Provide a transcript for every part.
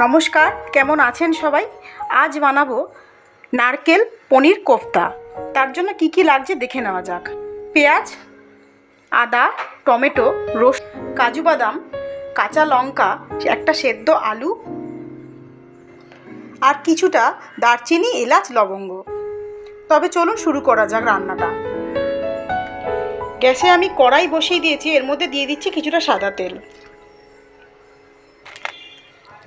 নমস্কার, কেমন আছেন সবাই? আজ বানাবো নারকেল পনির কোফতা। তার জন্য কি কি লাগছে দেখে নেওয়া যাক। পেঁয়াজ, আদা, টমেটো রস কাজু বাদাম, কাঁচা লঙ্কা, একটা সেদ্ধ আলু, আর কিছুটা দারচিনি, এলাচ, লবঙ্গ। তবে চলুন শুরু করা যাক রান্নাটা। গ্যাসে আমি কড়াই বসিয়ে দিয়েছি, এর মধ্যে দিয়ে দিচ্ছি কিছুটা সাদা তেল।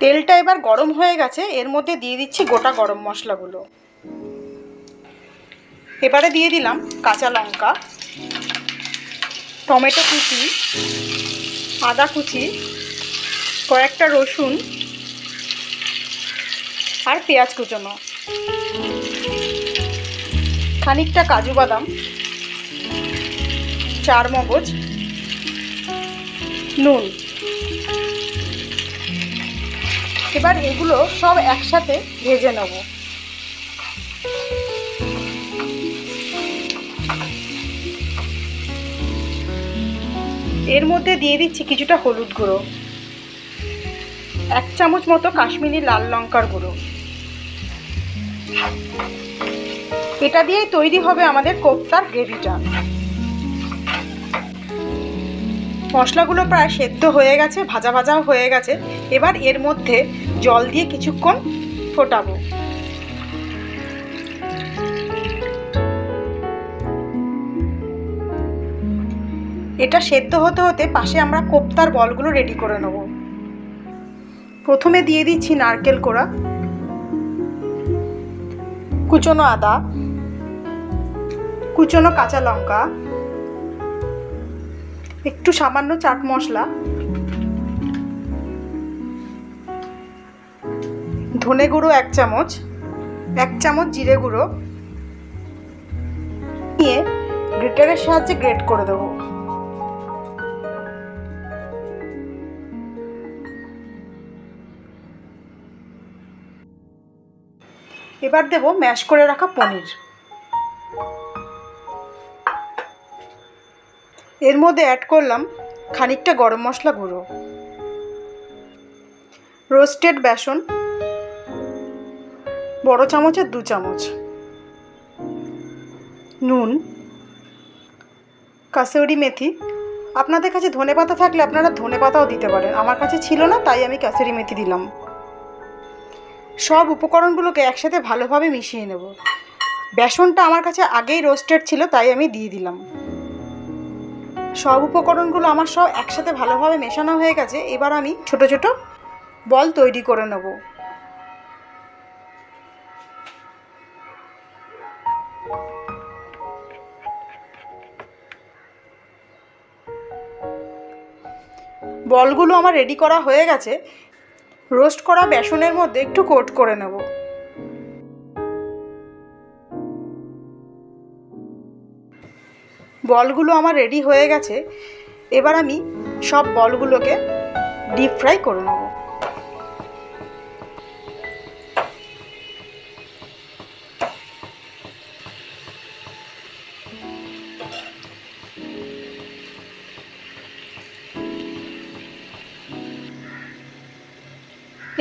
তেলটা এবার গরম হয়ে গেছে, এর মধ্যে দিয়ে দিচ্ছি গোটা গরম মশলাগুলো। এবারে দিয়ে দিলাম কাঁচা লঙ্কা, টমেটো কুচি, আদা কুচি, কয়েকটা রসুন আর পেঁয়াজ কুচোনো। খানিকটা কাজু বাদাম, চার মগজ, নুন। এবার এগুলো সব একসাথে ভেজে নেব। এর মধ্যে দিয়ে দিচ্ছি কিছুটা হলুদ গুঁড়ো, এক চামচ মতো কাশ্মীরি লাল লঙ্কার গুঁড়ো। এটা দিয়েই তৈরি হবে আমাদের কোপ্তার গ্রেভিটা। মশলাগুলো প্রায় সেদ্ধ হয়ে গেছে, ভাজা ভাজাও হয়ে গেছে। এবার এর মধ্যে জল দিয়ে কিছুক্ষণ ফোটাবো। এটা সেদ্ধ হতে হতে পাশে আমরা কোপ্তার বলগুলো রেডি করে নেব। প্রথমে দিয়ে দিচ্ছি নারকেল কোড়া, কুচনো আদা, কুচনো কাঁচা লঙ্কা একটু সামান্য চাট মশলা। ধনে গুঁড়ো এক চামচ এক চামচ জিরে গুঁড়ো। নিয়ে গ্রেটারের সাহায্যে গ্রেট করে দেবো। এবার দেব ম্যাশ করে রাখা পনির। এর মধ্যে অ্যাড করলাম খানিকটা গরম মশলা গুঁড়ো রোস্টেড বেসন, বড় চামচের দু চামচ, নুন, কাসৌরি মেথি। আপনাদের কাছে ধনে পাতা থাকলে আপনারা ধনে পাতাও দিতে পারেন। আমার কাছে ছিল না, তাই আমি কাসুরি মেথি দিলাম। সব উপকরণগুলোকে একসাথে ভালোভাবে মিশিয়ে নেব। বেসনটা আমার কাছে আগেই রোস্টেড ছিল, তাই আমি দিয়ে দিলাম। সব উপকরণগুলো আমার সব একসাথে ভালোভাবে মেশানো হয়ে গেছে, এবার আমি ছোট ছোট বল তৈরি করে নেব। বলগুলো আমার রেডি করা হয়ে গেছে। রোস্ট করা বেসনের মধ্যে একটু কোট করে নেব। বলগুলো আমার রেডি হয়ে গেছে, এবার আমি সব বলগুলোকে ডিপ ফ্রাই করে নেব।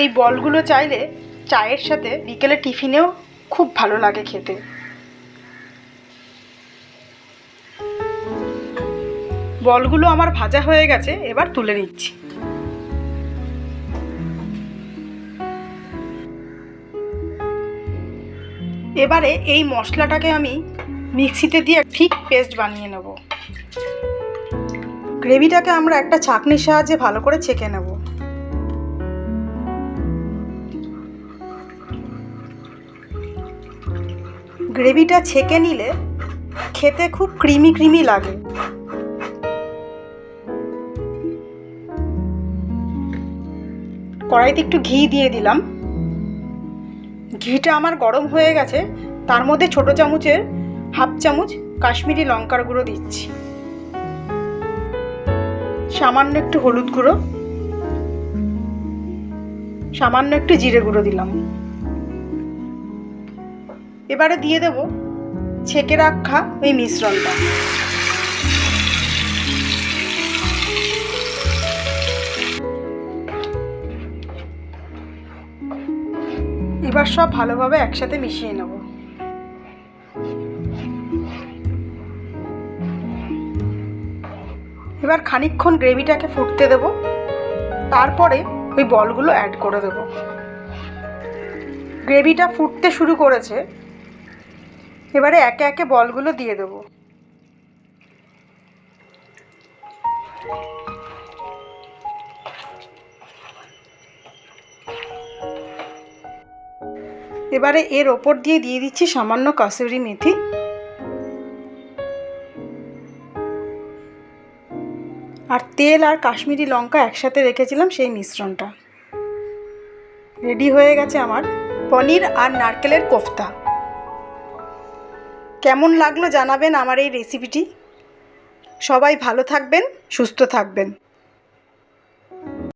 এই বলগুলো চাইলে চায়ের সাথে বিকেলে টিফিনেও খুব ভালো লাগে খেতে। বলগুলো আমার ভাজা হয়ে গেছে, এবার তুলে নিচ্ছি। এবারে এই মশলাটাকে আমি মিক্সিতে দিয়ে ঠিক পেস্ট বানিয়ে নেব। গ্রেভিটাকে আমরা একটা ছাঁকনির সাহায্যে ভালো করে ছেঁকে নেব। গ্রেভিটা ছেঁকে নিলে খেতে খুব ক্রিমি ক্রিমি লাগে। কড়াইতে একটু ঘি দিয়ে দিলাম। ঘিটা আমার গরম হয়ে গেছে, তার মধ্যে ছোট চামচের হাফ চামচ কাশ্মীরি লঙ্কার গুঁড়ো দিচ্ছি। সামান্য একটু হলুদ গুঁড়ো, সামান্য একটু জিরে গুঁড়ো দিলাম। এবারে দিয়ে দেব ছেঁকে রাখা ওই মিশ্রণটা। এবার সব ভালোভাবে একসাথে মিশিয়ে নেব। এবার খানিকক্ষণ গ্রেভিটাকে ফুটতে দেব। তারপরে ওই বলগুলো অ্যাড করে দেব। গ্রেভিটা ফুটতে শুরু করেছে। এবারে একে একে বলগুলো দিয়ে দেবো। এবারে এর ওপর দিয়ে দিয়ে দিচ্ছি সামান্য কাসুরি মেথি। আর তেল আর কাশ্মীরি লঙ্কা একসাথে রেখেছিলাম সেই মিশ্রণটা। রেডি হয়ে গেছে আমার পনির আর নারকেলের কোফতা। কেমন লাগল জানাবেন আমার এই রেসিপিটি। সবাই ভালো থাকবেন, সুস্থ থাকবেন।